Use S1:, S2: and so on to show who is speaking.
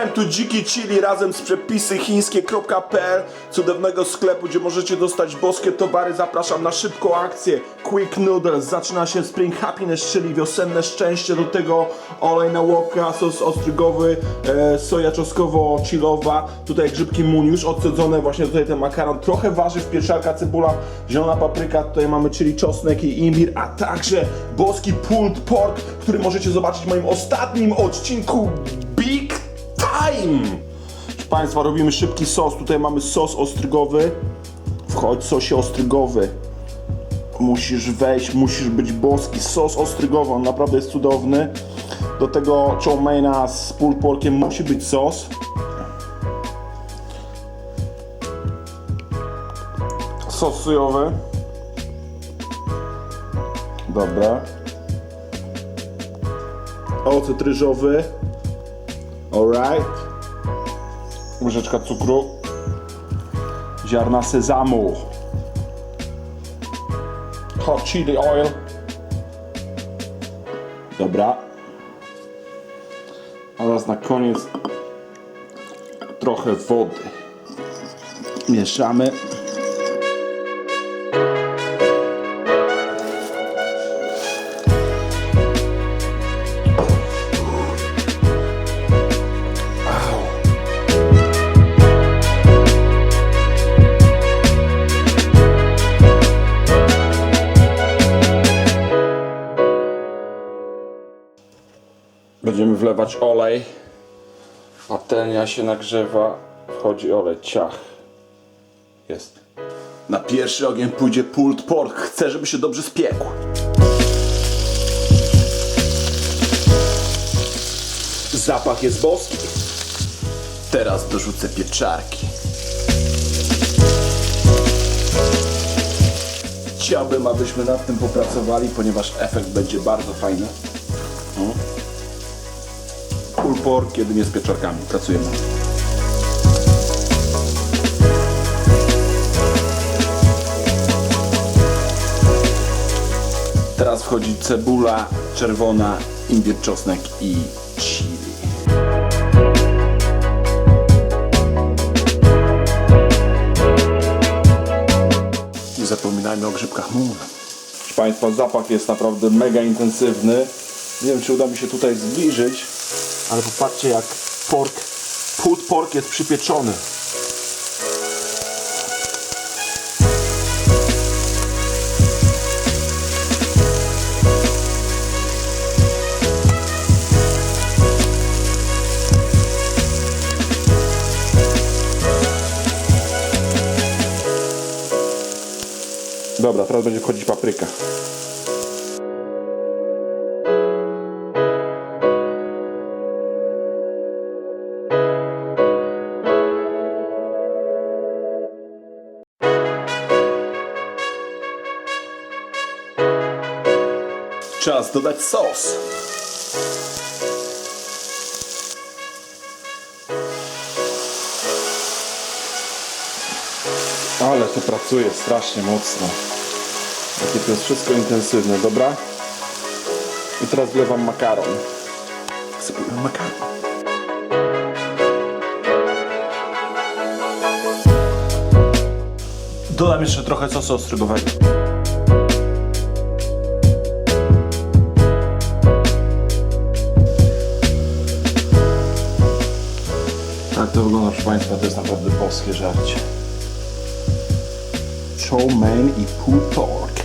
S1: Time to Dziki Chili razem z przepisy chińskie.pl cudownego sklepu, gdzie możecie dostać boskie towary. Zapraszam na szybką akcję Quick Noodles. Zaczyna się Spring Happiness, czyli wiosenne szczęście. Do tego olej na łoka, sos ostrygowy, e, soja czosnkowo-chillowa. Tutaj grzybki muniusz, odcedzone właśnie tutaj ten makaron. Trochę warzyw, pieczarka, cebula, zielona papryka. Tutaj mamy chili czosnek i imbir, a także boski pulled pork, który możecie zobaczyć w moim ostatnim odcinku Big Time! Proszę Państwa, robimy szybki sos. Tutaj mamy sos ostrygowy. Wchodź, sosie ostrygowy. Musisz wejść, musisz być boski. Sos ostrygowy, on naprawdę jest cudowny. Do tego chow meina z pulled porkiem musi być sos. Sos sojowy. Dobra. Ocet ryżowy. Alright. Łyżeczka cukru. Ziarna sezamu. Hot chili oil. Dobra. Oraz na koniec trochę wody. Mieszamy. Będziemy wlewać olej. Patelnia się nagrzewa. Wchodzi olej. Ciach. Jest. Na pierwszy ogień pójdzie pulled pork. Chcę, żeby się dobrze spiekł. Zapach jest boski. Teraz dorzucę pieczarki. Chciałbym, abyśmy nad tym popracowali, ponieważ efekt będzie bardzo fajny. Pulled pork, kiedy nie z pieczarkami. Pracujemy. Teraz wchodzi cebula czerwona, imbir, czosnek i chili. Nie zapominajmy o grzybkach moon. Proszę Państwa, zapach jest naprawdę mega intensywny. Nie wiem, czy uda mi się tutaj zbliżyć, ale popatrzcie jak pork, pulled pork jest przypieczony. Dobra, teraz będzie wchodzić papryka. Czas dodać sos. Ale to pracuje strasznie mocno. Jakie to jest wszystko intensywne, dobra? I teraz wlewam makaron. Sypujemy makaron. Dodam jeszcze trochę sosu ostrygowego. Tak to wygląda, proszę Państwa, to jest naprawdę boskie żarcie. Chow mein i pulled pork.